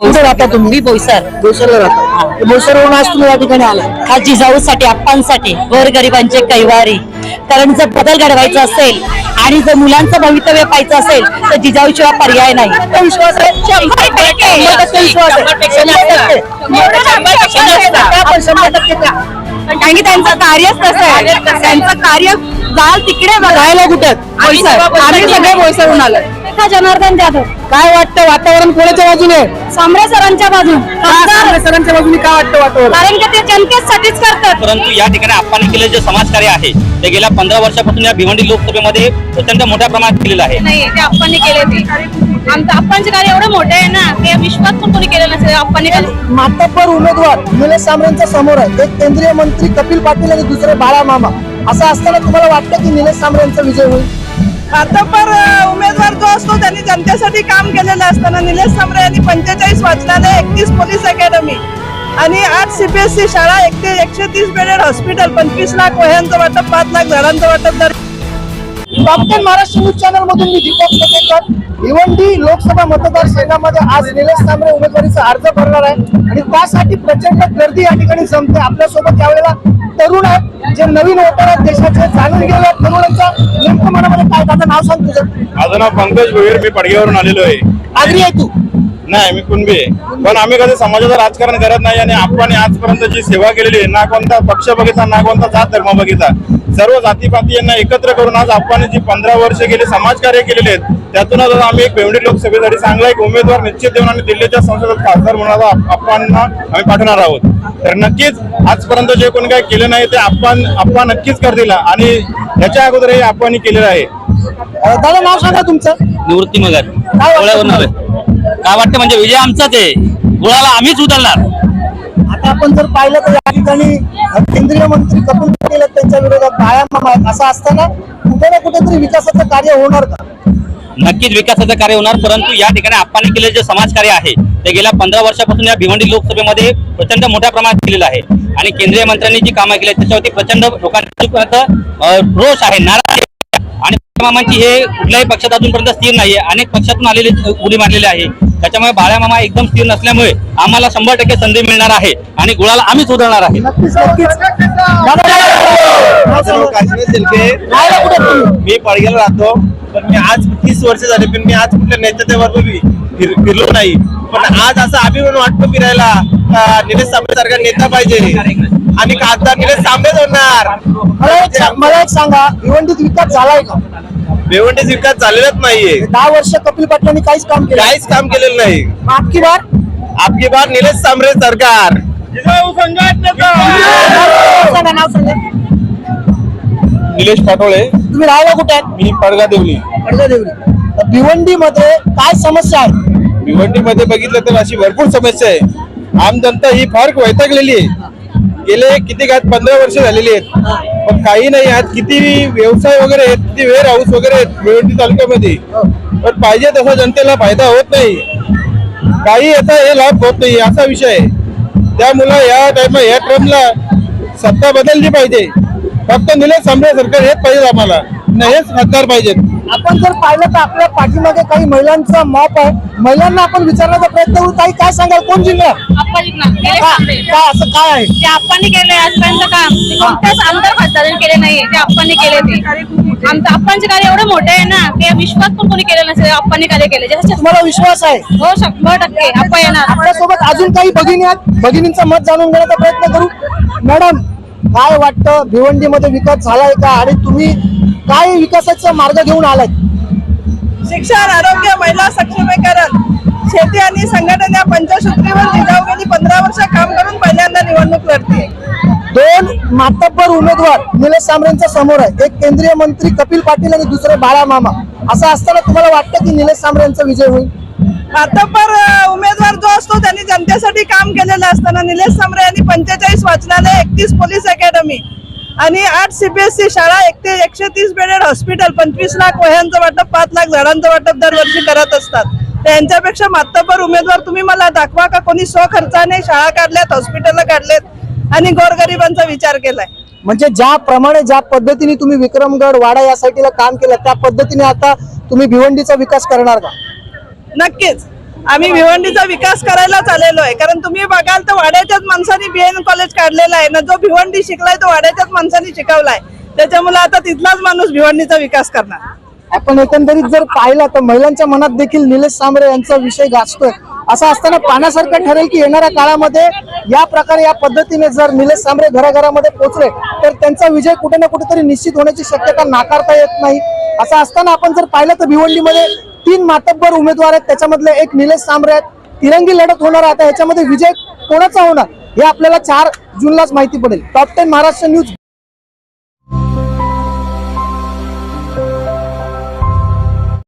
राहता तुम्ही? मी बोईसर बोईसरला राहता. बोईसरवरून आज तुम्ही या ठिकाणी आला. हा जिजाऊसाठी आप्पांसाठी गोरगरिबांचे कैवारी. कारण जर बदल घडवायचा असेल आणि जर मुलांचं भवितव्य पाहायचं असेल तर जिजाऊशिवाय पर्याय नाही. विश्वास की? त्यांचं कार्यच तसं आहे? त्यांचं कार्य जाल तिकडे राहायला कुठे. आम्ही सगळे बोईसरहून आलो. रेखा जनार्दन जाधव? काय वाटतं वातावरण कोणाच्या बाजूने? आहे? सांबरे सरांच्या बाजून. सरांच्या बाजूने काय वाटतं वातावरण? कारण की ते जनतेसाठीच करतात. परंतु या ठिकाणी आपण केलेलं जे समाजकार्य आहे ते गेल्या पंधरा वर्षापासून या भिवंडी लोकसभेमध्ये प्रचंड मोठ्या प्रमाणात केलेलं आहे. नाही ते आप्पांनी केले ते. आमचं आप्पांचे कार्य एवढं मोठं आहे ना ते विश्वास पण कोणी केलं नसेल आप्पांनी केलं. मातब्बर उमेदवार निलेश सांबरेंच्या समोर आहे. एक केंद्रीय मंत्री कपिल पाटील आणि दुसरे बाळा मामा असं असताना तुम्हाला वाटतं की निलेश सांबरेंचा विजय होईल? आता पर उमेदवार जो असतो त्यांनी जनतेसाठी काम केलेलं असताना निलेश सांबरे यांनी पंचेचाळीस वाचनालय एकतीस पोलीस अकॅडमी आणि आठ सीबीएसई शाळा एक एकशे तीस बेडेड हॉस्पिटल पंचवीस लाख वह्यांचं वाटप पाच लाख झाडांचं वाटप दर top ten Maharashtra news channel मधून मी दीपक केतेकर. भिवंडी लोकसभा मतदारसंघामध्ये आज निलेश सांबरे उमेदवारीचा अर्ज भरणार आहे. आणि त्यासाठी प्रचंड गर्दी या ठिकाणी जमते. आपल्यासोबत यावेळेला तरुण आहेत जे नवीन वोटर आहेत देशाचे जाणून गेले तरुणांच्या नेमकं मनामध्ये काय दादा नाव सांग तुझं. माझं नाव पंकज भोईर. मी पडग्यावरून आलेलो आहे. आगरी आहे तू. नाही मी कुणबी आहे. पण आम्ही कधी समाजाचं राजकारण करत नाही आणि आपण आजपर्यंत जी सेवा केलेली आहे ना कोणता पक्ष बघितला ना कोणता जात धर्म बघितला सर्व जातीपाती यांना एकत्र करून आज आपण जी पंधरा वर्ष गेली समाजकार्य केलेले आहेत त्यातूनच आज आम्ही एक भेवडी लोकसभेसाठी चांगला एक उमेदवार निश्चित देऊन आणि दिल्लीच्या संसदेत खासदार म्हणून आप्पांना आम्ही पाठवणार आहोत. तर नक्कीच आजपर्यंत जे कोणी काही केलं नाही ते आपण आप्पा नक्कीच करतील आणि याच्या अगोदरही आपण केलेलं आहे. दादा नाव सांगा तुमचं. निवृत्ती मगर. काय वाटतं. काय म्हणजे विजय आमचाच आहे. गुळाला आम्हीच उतरणार आता आपण जर पाहिलं तर या ठिकाणी केंद्रीय मंत्री कपिल पाटील आहेत त्यांच्या विरोधात मामा आहेत. असं असताना कुठे ना कुठेतरी विकासाचं कार्य होणार का? नक्कीच विकासाचं कार्य होणार परंतु या ठिकाणी आपण केलेलं जे समाजकार्य आहे ते गेल्या पंधरा वर्षापासून या भिवंडी लोकसभेमध्ये प्रचंड मोठ्या प्रमाणात केलेलं आहे. आणि केंद्रीय मंत्र्यांनी जी कामं केली आहेत, त्याच्यावरती प्रचंड लोकांपर्यंत रोष आहे नाराज आहे. आणि मामांची हे कुठल्याही पक्षात अजूनपर्यंत स्थिर नाहीये. अनेक पक्षातून आलेले उडी मारलेले आहे. त्याच्यामुळे बाळ्या मामा एकदम स्थिर नसल्यामुळे आम्हाला शंभर टक्के संधी मिळणार आहे आणि गुळाला आम्हीच उधळणार आहे? मी पडगेला राहतो. पण मी आज तीस वर्ष झाले पण मी आज कुठल्या नेत्यावर मी फिर, फिरलो नाही. पण आज असं अभिमान वाटतो फिरायला. निलेश सांबरे सारखा नेता पाहिजे? आणि खासदार निलेश सांबरेच होणार मला एक सा- मला एक सांगा भिवंडीत विकास झालाय का? भिवंडीच विकास झालेलाच नाहीये. दहा वर्ष कपिल पाटलांनी काहीच काम केलं काहीच काम केलेलं नाही. मागकी बार? आपकी बार निलेश सांबरे सरकार. नाव सांगा नाव सांगा निलेश पाटोळे. तुम्ही राहायला कुठे आहेत? मी पडगा देवली देवरी भिवंडी मध्ये काय समस्या आहे? भिवंडीमध्ये बघितलं तर अशी भरपूर समस्या आहे. आम जनता ही फार वैतागलेली आहे. गेले किती काय पंधरा वर्ष झालेली आहेत. पण काही नाही आज किती व्यवसाय वगैरे आहेत किती वेअर हाऊस वगैरे आहेत भिवंडी तालुक्यामध्ये. पण पाहिजे तसा जनतेला फायदा होत नाही. काही याचा हे लाभ होत नाही असा विषय आहे. त्यामुळं या टाइम या ट्रमला सत्ता बदलली पाहिजे. फक्त निलेश सांबरे सरकार हेच पाहिजे आम्हाला. न हेच सरकार पाहिजेत. आपण जर पाहिलं तर आपल्या पाठीमागे काही महिलांचा मॉप आहे. महिलांना आपण विचारण्याचा प्रयत्न करू. ताई काय सांगाल? कोण जिंकणार निलेश का? असं काय आहे? जे आप्पांनी केले आजपर्यंत काम ते कोणत्याच आमदार खासदारांनी केले नाही ते आप्पांनी केले ते. आमचं आप्पांचे कार्य एवढं मोठं आहे ना ते विश्वास पण कोणी केलं नसेल आप्पांनी कार्य केले. तुम्हाला विश्वास आहे? हो शंभर टक्के. आप्पा येणार. आपल्यासोबत अजून काही भगिनी आहेत? भगिनींचं मत जाणून घेण्याचा प्रयत्न करू. मॅडम काय वाटतं? भिवंडीमध्ये विकास झालाय का? आणि तुम्ही काय विकासाचा मार्ग घेऊन आलाय? शिक्षण आरोग्य महिला सक्षमीकरण शेती आणि संघटन या पंचसूत्रीवर जिजाऊ गेली पंधरा वर्ष काम करून पहिल्यांदा निवडणूक लढते दोन मातब्बर उमेदवार निलेश सांबरेंच्या समोर आहे. एक केंद्रीय मंत्री कपिल पाटील आणि दुसरे बाळा मामा असं असताना तुम्हाला वाटतं की निलेश सांबरे यांचा विजय होईल? मातब्बर उमेदवार जो असतो त्यांनी जनतेसाठी काम केलेलं असताना निलेश सांबरे यांनी पंचेचाळीस वाचनालय एकतीस पोलीस अकॅडमी आणि आठ सीबीएसई शाळा एक ते एकशे तीस बेडेड हॉस्पिटल पंचवीस लाख वह्यांचं वाटप पाच लाख झाडांचं वाटप दरवर्षी करत असतात. त्यांच्यापेक्षा मातब्बर उमेदवार तुम्ही मला दाखवा का कोणी स्वखर्चाने शाळा काढल्यात हॉस्पिटल काढलेत आणि गोरगरिबांचा विचार केलाय? म्हणजे ज्याप्रमाणे ज्या पद्धतीने तुम्ही विक्रमगड वाडा या साईडला काम केलं त्या पद्धतीने आता तुम्ही भिवंडीचा विकास करणार का? नक्कीच. आम्ही भिवंडीचा विकास करायलाच आलेलो आहे. कारण तुम्ही बघाल तर वाड्याच्याच माणसांनी बीएन कॉलेज काढलेलं आहे. ना जो भिवंडी शिकलाय तो वाड्याच्याच माणसांनी शिकवलाय. त्याच्यामुळे आता तिथलाच माणूस भिवंडीचा विकास करणार. आपण एकंदरीत जर पाहिलं तर महिलांच्या मनात देखील निलेश सांबरे यांचा विषय गाजतोय. असं असताना पाण्यासारखं ठरेल की येणाऱ्या काळामध्ये या प्रकारे या पद्धतीने जर निलेश सांबरे घराघरामध्ये पोहोचले तर त्यांचा विजय कुठे ना कुठेतरी निश्चित होण्याची शक्यता नाकारता येत नाही. असं असताना आपण जर पाहिलं तर भिवंडीमध्ये तीन मातब्बर उमेदवार आहेत. त्याच्यामधले एक निलेश सांबरे आहेत. तिरंगी लढत होणार आहे. आता ह्याच्यामध्ये विजय कोणाचा होणार? हे आपल्याला चार जूनलाच माहिती पडेल. Top ten Maharashtra news